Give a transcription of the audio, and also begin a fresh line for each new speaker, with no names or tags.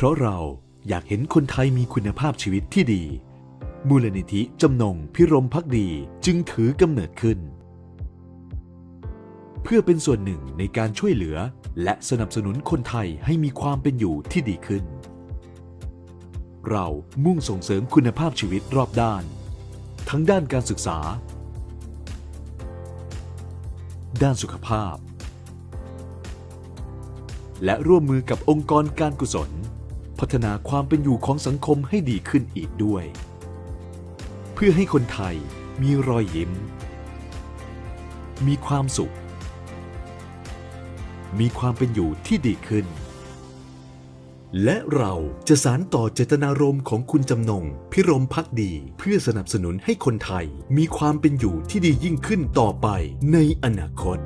เพราะเราอยากเห็นคนไทยมีคุณภาพชีวิตที่ดี มูลนิธิจำนงพิรมพักดีจึงถือกำเนิดขึ้น เพื่อเป็นส่วนหนึ่งในการช่วยเหลือ และสนับสนุนคนไทยให้มีความเป็นอยู่ที่ดีขึ้น เรามุ่งส่งเสริมคุณภาพชีวิตรอบด้าน ทั้งด้านการศึกษา ด้านสุขภาพ และร่วมมือกับองค์กรการกุศล พัฒนาความเป็นอยู่ของสังคมให้ดีขึ้นอีกด้วย เพื่อให้คนไทยมีรอยยิ้ม มีความสุข มีความเป็นอยู่ที่ดีขึ้น และเราจะสารต่อเจตนารมณ์ของคุณจำนง พิรมพักดี เพื่อสนับสนุนให้คนไทย มีความเป็นอยู่ที่ดียิ่งขึ้นต่อไปในอนาคต